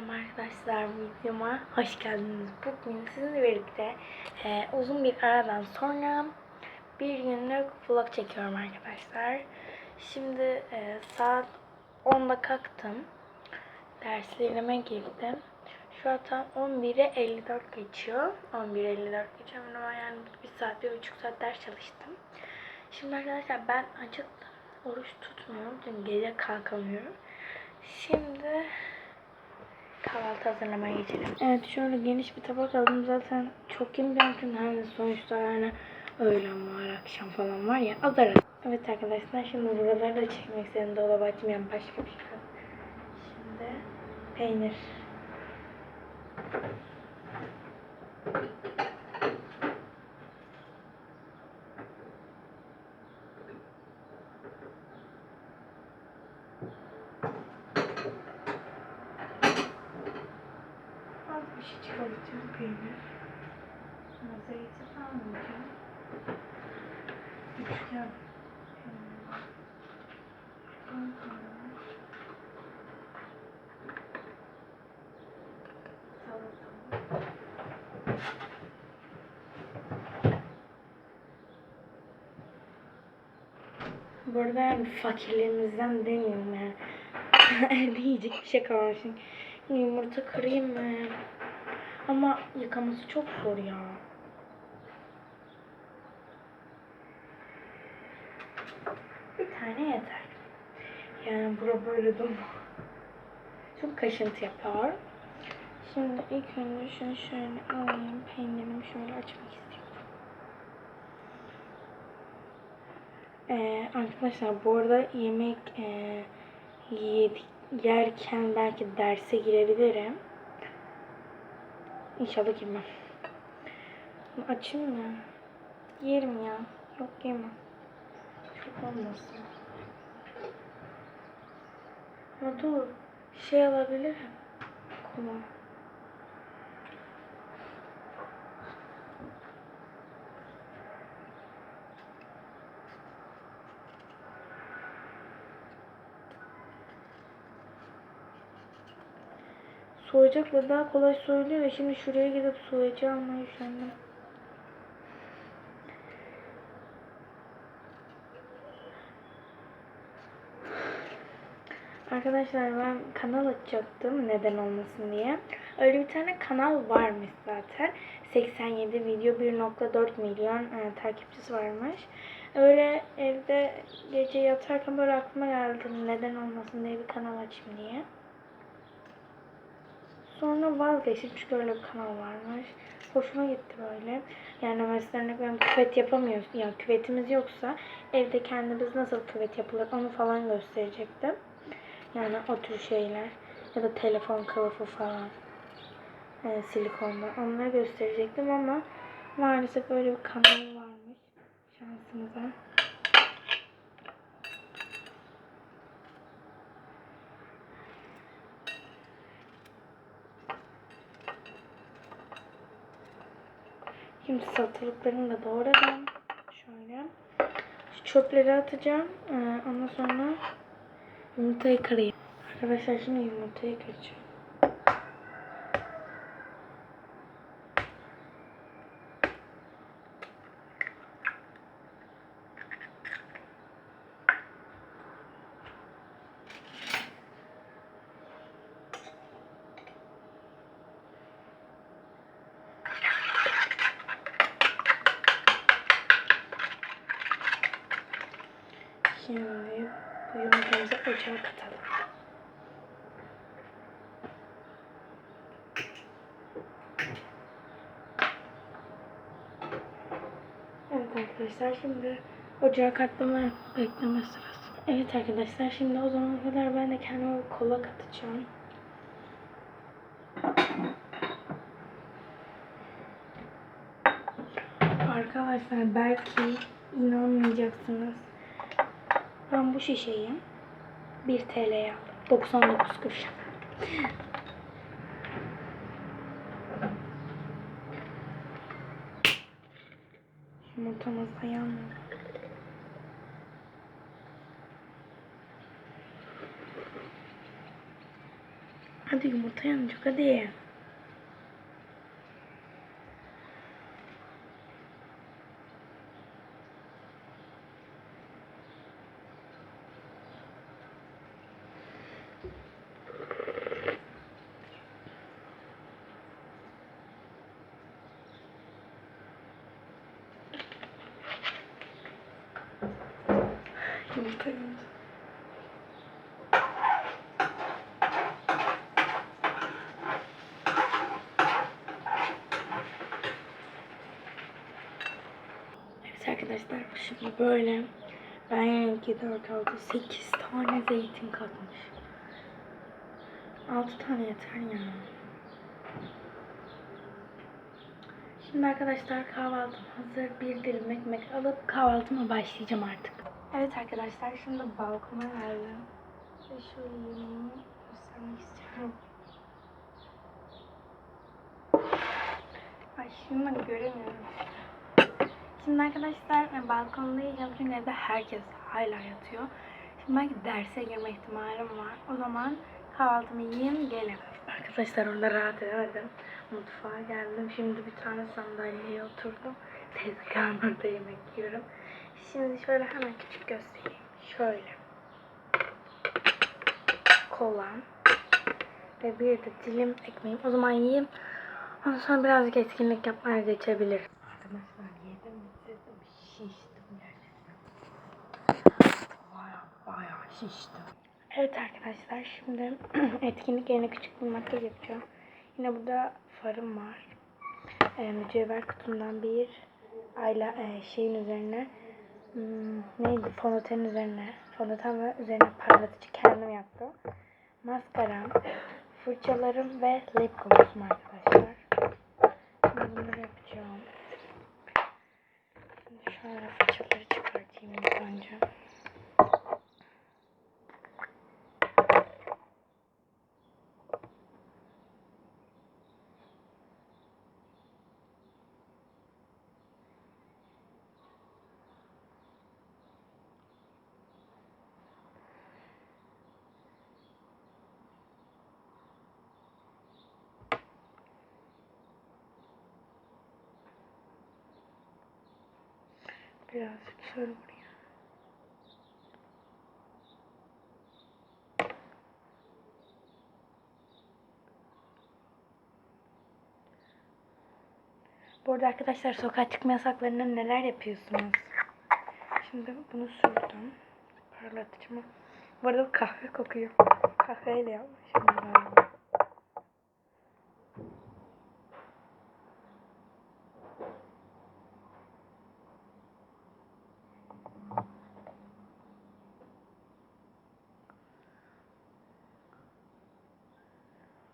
Selam arkadaşlar videoma hoş geldiniz. Bugün sizinle birlikte e, uzun bir aradan sonra bir günlük vlog çekiyorum arkadaşlar. Şimdi e, saat 10'da kalktım. Derslerime girdim. Şu an tam 11'e 54 geçiyor. 11'e 54 geçiyor. Ama yani bir saat, bir buçuk saat ders çalıştım. Şimdi arkadaşlar ben acıktım. Oruç tutmuyorum. Çünkü gece kalkamıyorum. Şimdi kahvaltı hazırlamaya geçelim. Evet şöyle geniş bir tabak aldım. Zaten çok yemeyeceğim hani sonuçta yani öğlen var, akşam falan var ya azar. Evet arkadaşlar şimdi buraları da çekmek istedim. Dolaba açmayan başka bir şey. Şimdi peynir. Çıkaracağım peynir. Zeytin almayacağım. Üçgen peynir. Ondan sonra salatalık. Bu arada yani fakirliğimizden demiyorum yani. Evde yiyecek bir şey kalmamış. Yumurta kırayım mı? Ama yıkaması çok zor ya. Bir tane yeter. Yani bura böyle dolu. Çok kaşıntı yapar. Şimdi ilk önce şunu şöyle alayım. Peynirimi şöyle açmak istiyorum. Ee, arkadaşlar bu arada yemek e, yedik, yerken belki derse girebilirim. İnşallah girmem. Açayım mı? Yerim ya. Yok yemem. Çok olmasın. Ama dur. Şey alabilirim. Kola. Soğuyacakla daha kolay soyuluyor ve şimdi şuraya gidip soğuyacağım ama üşendim. Arkadaşlar ben kanal açacaktım neden olmasın diye. Öyle bir tane kanal varmış zaten. 87 video 1.4 milyon e, takipçisi varmış. Öyle evde gece yatarken böyle aklıma geldi neden olmasın diye bir kanal açayım diye. Sonra vazgeçtim çünkü öyle bir kanal varmış. Hoşuma gitti böyle. Yani mesela veriyorum küvet yapamıyoruz. Yani küvetimiz yoksa evde kendimiz nasıl küvet yapılır onu falan gösterecektim. Yani o tür şeyler. Ya da telefon kılıfı falan. Yani silikonda. Onları gösterecektim ama maalesef öyle bir kanal varmış. Şansımıza. Şimdi salatalıklarını da doğradım. Şöyle. Çöpleri atacağım. Ee, ondan sonra yumurtayı kırayım. Arkadaşlar şimdi yumurtayı kıracağım. Şimdi bu yumurtamızı ocağa katalım. Evet arkadaşlar şimdi ocağa katlama bekleme sırası. Evet arkadaşlar şimdi o zamana kadar ben de kendime kola katacağım. Arkadaşlar belki inanmayacaksınız. Ben bu şişeyi 1 TL'ye aldım. 99 kuruş. Yumurtamız da yanmadı. Hadi yumurta yanacak hadi. Yanacak. Evet arkadaşlar şimdi böyle ben 2, 4, 6, 8 tane zeytin katmış. 6 tane yeter ya. Şimdi arkadaşlar kahvaltım hazır. Bir dilim ekmek alıp kahvaltıma başlayacağım artık. Evet arkadaşlar şimdi balkona geldim. Ve şöyle yemeğimi göstermek istiyorum. Ay şimdi ben göremiyorum. Şimdi arkadaşlar balkondayım çünkü evde herkes hala yatıyor. Şimdi belki derse girme ihtimalim var. O zaman kahvaltımı yiyeyim gelin. Arkadaşlar orada rahat edemedim. Mutfağa geldim. Şimdi bir tane sandalyeye oturdum. Tezgahın orada yemek yiyorum. Şimdi şöyle hemen küçük göstereyim. Şöyle. Kolam. Ve bir de dilim ekmeğim. O zaman yiyeyim. Ondan sonra birazcık etkinlik yapmaya geçebilir. Arkadaşlar yedim bitirdim. Şiştim gerçekten. Baya baya şiştim. Evet arkadaşlar şimdi etkinlik yerine küçük bir makyaj yapacağım. Yine burada farım var. E, mücevher kutumdan bir ayla e, şeyin üzerine hmm, neydi fondöten üzerine fondöten ve üzerine parlatıcı kendim yaptım. Maskaram, fırçalarım ve lip gloss'um arkadaşlar. Şimdi bunları yapacağım. Şimdi şöyle fırçaları çıkartayım önce. Birazcık şöyle buraya. Bu arada arkadaşlar sokağa çıkma yasaklarında neler yapıyorsunuz? Şimdi bunu sürdüm. Parlatıcımı. Bu arada kahve kokuyor. Kahveyle yapmışım galiba.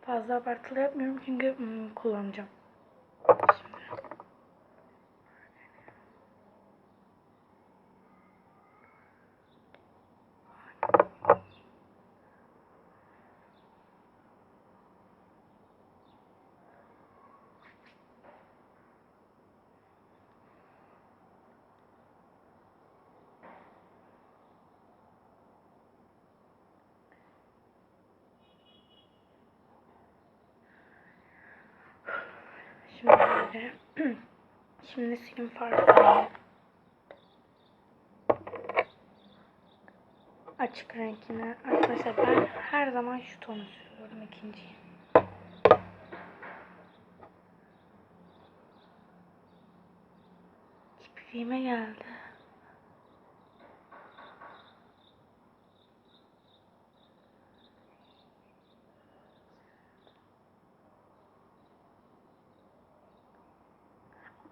Fazla abartılı yapmıyorum çünkü hmm, kullanacağım. Şimdi. Şimdi silin farkını. Açık renkine. Arkadaşlar ben her zaman şu tonu sürüyorum ikinciyi. Kipriğime geldi.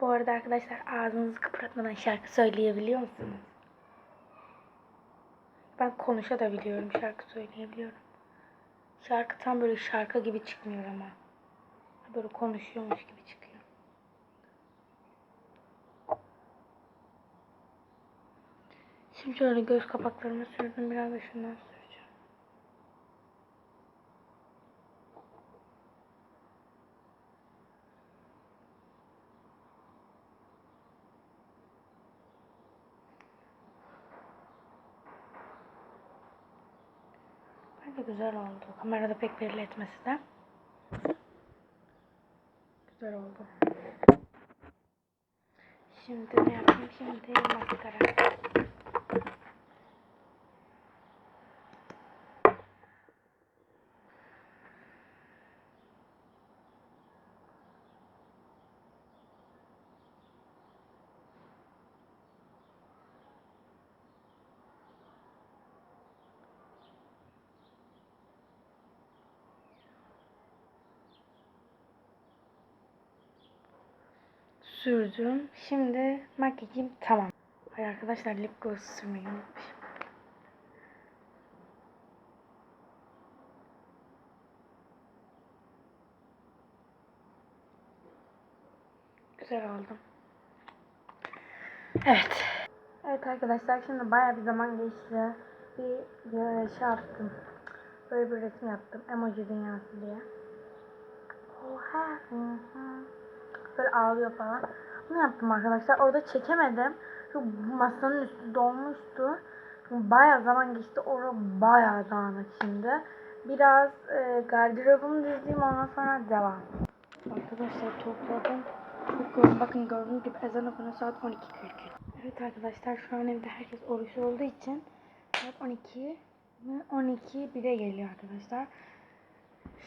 Bu arada arkadaşlar ağzınızı kıpırdatmadan şarkı söyleyebiliyor musunuz? Ben konuşabiliyorum, şarkı söyleyebiliyorum. Şarkı tam böyle şarkı gibi çıkmıyor ama. Böyle konuşuyormuş gibi çıkıyor. Şimdi şöyle göz kapaklarımı sürdüm. Biraz da şundan süreceğim. Bence güzel oldu. Kamerada pek belli etmesi de. Güzel oldu. Şimdi ne yapayım? Şimdi maskara. Sürdüm. Şimdi makyajım tamam. Ay arkadaşlar lip gloss sürmeyi unutmuşum. Güzel oldum. Evet. Evet arkadaşlar şimdi baya bir zaman geçti. Bir e, şey yaptım. Böyle bir resim yaptım. Emoji dünyası diye. Oha. Böyle ağlıyor falan. Bunu yaptım arkadaşlar. Orada çekemedim. Şu masanın üstü dolmuştu. Bayağı zaman geçti. Orada bayağı dağınık şimdi. Biraz e, gardırobumu düzleyeyim ondan sonra devam. Arkadaşlar topladım. Çok. Bakın gördüğünüz gibi ezan okunuyor saat 12.43. Evet arkadaşlar şu an evde herkes oruç olduğu için saat 12 ve 12 1'e geliyor arkadaşlar.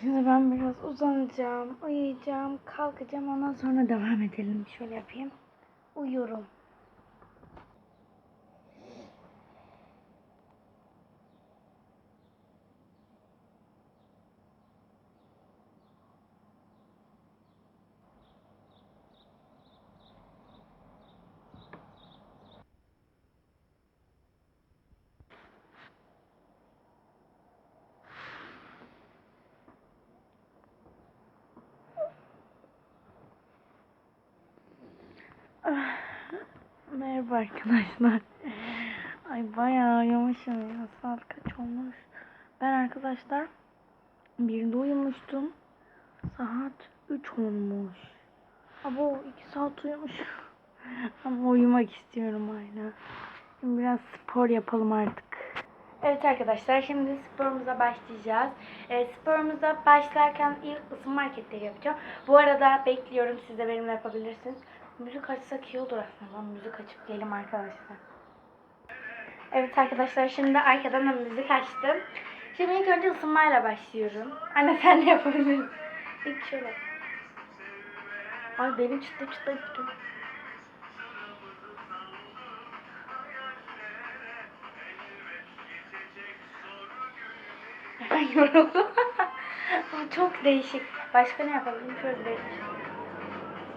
Şimdi ben biraz uzanacağım, uyuyacağım, kalkacağım ondan sonra devam edelim. Şöyle yapayım. Uyuyorum. Merhaba arkadaşlar. Ay bayağı uyumuşum ya. Saat kaç olmuş? Ben arkadaşlar birinde uyumuştum. Saat 3 olmuş. Abo 2 saat uyumuşum. Ama uyumak istiyorum hala. Şimdi biraz spor yapalım artık. Evet arkadaşlar şimdi sporumuza başlayacağız. E, sporumuza başlarken ilk ısınma hareketleri yapacağım. Bu arada bekliyorum siz de benimle yapabilirsiniz. Müzik açsak iyi olur aslında. Müzik açıp gelim arkadaşlar. Evet arkadaşlar şimdi arkadan da müzik açtım. Şimdi ilk önce ısınmayla başlıyorum. Anne sen de yapabilirsin. İlk şöyle. Ay benim çıtır çıtır çıtır. Ben yoruldum. Çok değişik. Başka ne yapabilirim? Şöyle değişik.